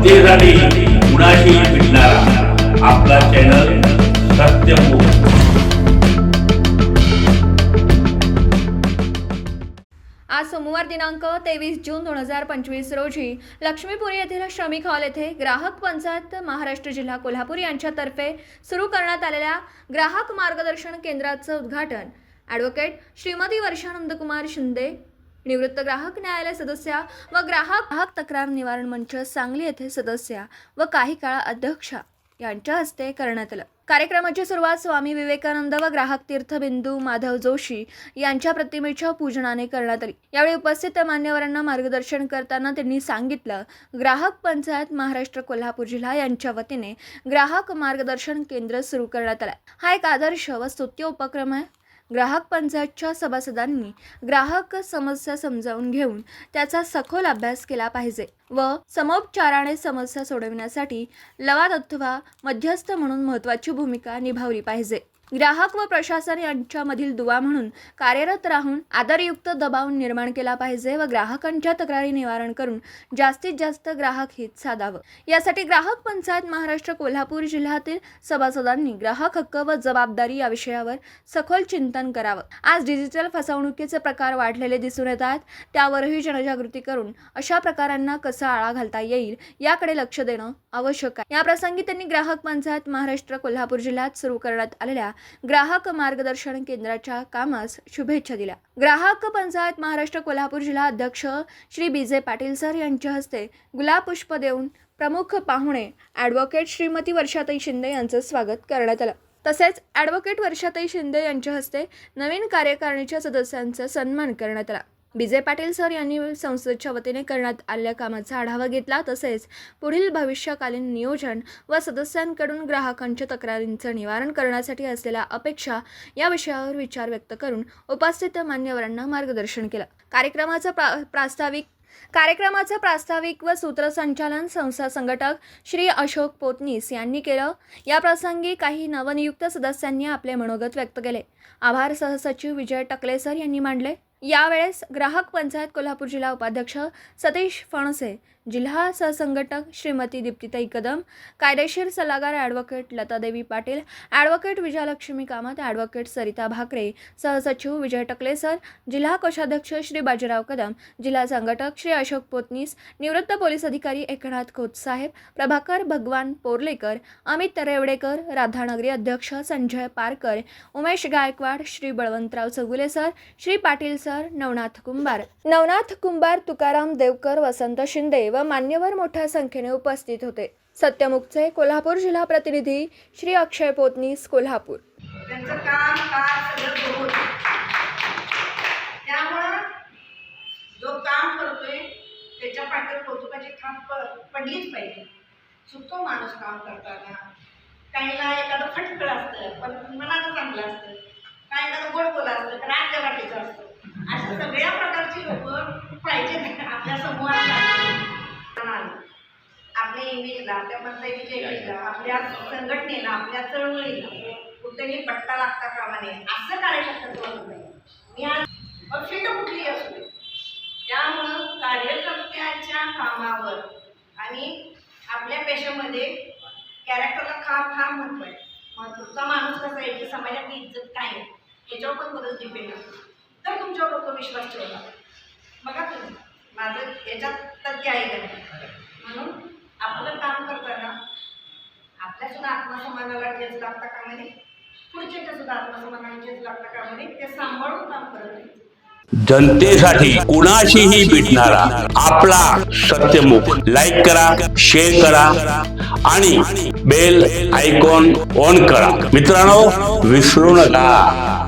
जनतेसाठी कुणाशी भेटणारा आपला चॅनल सत्यमुख आज सोमवार दिनांक तेवीस जून दोन हजार पंचवीस रोजी लक्ष्मीपुरी येथील श्रमिक हॉल येथे ग्राहक पंचायत महाराष्ट्र जिल्हा कोल्हापूर यांच्यातर्फे सुरू करण्यात आलेल्या ग्राहक मार्गदर्शन केंद्राचं उद्घाटन. ॲडव्होकेट श्रीमती वर्षानंदकुमार शिंदे निवृत्त ग्राहक न्यायालय सदस्या व ग्राहक ग्राहक तक्रार निवारण मंच सांगली येथे सदस्या व काही काळ अध्यक्षा यांच्या हस्ते करण्यात आलं. कार्यक्रमाची सुरुवात स्वामी विवेकानंद व ग्राहक तीर्थबिंदू माधव जोशी यांच्या प्रतिमेच्या पूजनाने करण्यात आली. यावेळी उपस्थित मान्यवरांना मार्गदर्शन करताना त्यांनी सांगितलं ग्राहक पंचायत महाराष्ट्र कोल्हापूर जिल्हा यांच्या वतीने ग्राहक मार्गदर्शन केंद्र सुरू करण्यात आलं हा एक आदर्श व स्तुत्य उपक्रम आहे. ग्राहक पंचायतच्या सभासदांनी ग्राहक समस्या समजावून घेऊन त्याचा सखोल अभ्यास केला पाहिजे व समोपचाराने समस्या सोडविण्यासाठी लवाद अथवा मध्यस्थ म्हणून महत्त्वाची भूमिका निभावली पाहिजे. ग्राहक व प्रशासन यांच्यामधील दुवा म्हणून कार्यरत राहून आदरयुक्त दबाव निर्माण केला पाहिजे व ग्राहकांच्या तक्रारी निवारण करून जास्तीत जास्त ग्राहक हित साधावं. यासाठी ग्राहक पंचायत महाराष्ट्र कोल्हापूर जिल्ह्यातील सभासदांनी ग्राहक हक्क व जबाबदारी या विषयावर सखोल चिंतन करावं. आज डिजिटल फसवणुकीचे प्रकार वाढलेले दिसून येत आहेत त्यावरही जनजागृती करून अशा प्रकारांना कसा आळा घालता येईल याकडे लक्ष देणं आवश्यक आहे. या प्रसंगी त्यांनी ग्राहक पंचायत महाराष्ट्र कोल्हापूर जिल्ह्यात सुरू करण्यात आलेल्या ग्राहक मार्गदर्शन केंद्राच्या कामास शुभेच्छा दिल्या. ग्राहक पंचायत महाराष्ट्र कोल्हापूर जिल्हा अध्यक्ष Shri B J Patil sir यांच्या हस्ते गुलाब पुष्प देऊन प्रमुख पाहुणे ॲडव्होकेट श्रीमती वर्षाताई शिंदे यांचं स्वागत करण्यात आलं. तसेच ॲडव्होकेट वर्षाताई शिंदे यांच्या हस्ते नवीन कार्यकारिणीच्या सदस्यांचा सन्मान करण्यात आला. विजय पाटील सर यांनी संसदेच्या वतीने करण्यात आलेल्या कामाचा आढावा घेतला. तसेच पुढील भविष्यकालीन नियोजन व सदस्यांकडून ग्राहकांच्या तक्रारींचं निवारण करण्यासाठी असलेल्या अपेक्षा या विषयावर विचार व्यक्त करून उपस्थित मान्यवरांना मार्गदर्शन केलं. कार्यक्रमाचं प्रा प्रास्ताविक कार्यक्रमाचं प्रास्ताविक व सूत्रसंचालन संस्था संघटक श्री अशोक पोतनीस यांनी केलं. या प्रसंगी काही नवनियुक्त सदस्यांनी आपले मनोगत व्यक्त केले. आभार सहसचिव विजय टकले सर यांनी मांडले. यावेळेस ग्राहक पंचायत कोल्हापूर जिल्हा उपाध्यक्ष सतीश फणसे जिल्हा सहसंघटक श्रीमती दीप्तिताई कदम कायदेशीर सल्लागार advocate Latadevi Patil advocate Vijayalakshmi Kamat advocate Sarita Bhakare सहसचिव विजय टकले सर जिल्हा कोषाध्यक्ष श्री बाजीराव कदम जिल्हा संघटक श्री अशोक पोतनीस निवृत्त पोलीस अधिकारी एकनाथ खोतसाहेब प्रभाकर भगवान पोर्लेकर अमित रेवडेकर राधानगरी अध्यक्ष Sanjay Parkar Umesh Gaikwad Shri Balwantrao Chougule sir Shri Patil sir sir Navnath Kumbhar. Navnath Kumbhar Tukaram Devkar Vasant Shinde व मान्यवर मोठ्या संख्येने उपस्थित होते. सत्यमुखचे कोल्हापूर जिल्हा प्रतिनिधी श्री अक्षय पोतनीस कोल्हापूर. त्यांचं काम त्यामुळं जो काम करतोय त्याच्या पाठीवर कौतुकाची थाप प- पडलीच पाहिजे. चुकतो माणूस काम करताना. काहीला एखादं फटकळ असतं पण मनाचं चांगलं असतं. इमेजला आपल्या पंचायतीच्या इमेजला आपल्या संघटनेला आपल्या चळवळीला कुठेही पट्टा लागता कामा नये. असं कार्यकर्त्याचं होत. नाही मी आज पक्षी तर कुठलीही असू दे. त्यामुळं कार्यकर्त्याच्या कामावर आणि आपल्या पेशामध्ये कॅरेक्टरला फार फार महत्त्व आहे. मग तुमचा माणूस कसा आहे? की समाजातली इज्जत काय आहे? ह्याच्यावर पण बरंच डिपेंड असतो. तर तुमच्यावर लोक विश्वास ठेवतात बघा तुम्ही. माझं याच्यात तथ्य आहे का म्हणून आपलं काम करताना आपल्या सुद्धा आत्मसन्मानाला ठेच लागता कामा नये. पुढच्याच्या सुद्धा आत्मसन्मानाला ठेच लागता कामा नये. ते सांभाळून काम करत जनतेसाठी कुणाशीही भेटणारा आपला सत्यमुख. लाईक करा शेअर करा आणि बेल आयकॉन ऑन करा. मित्रांनो विसरू नका.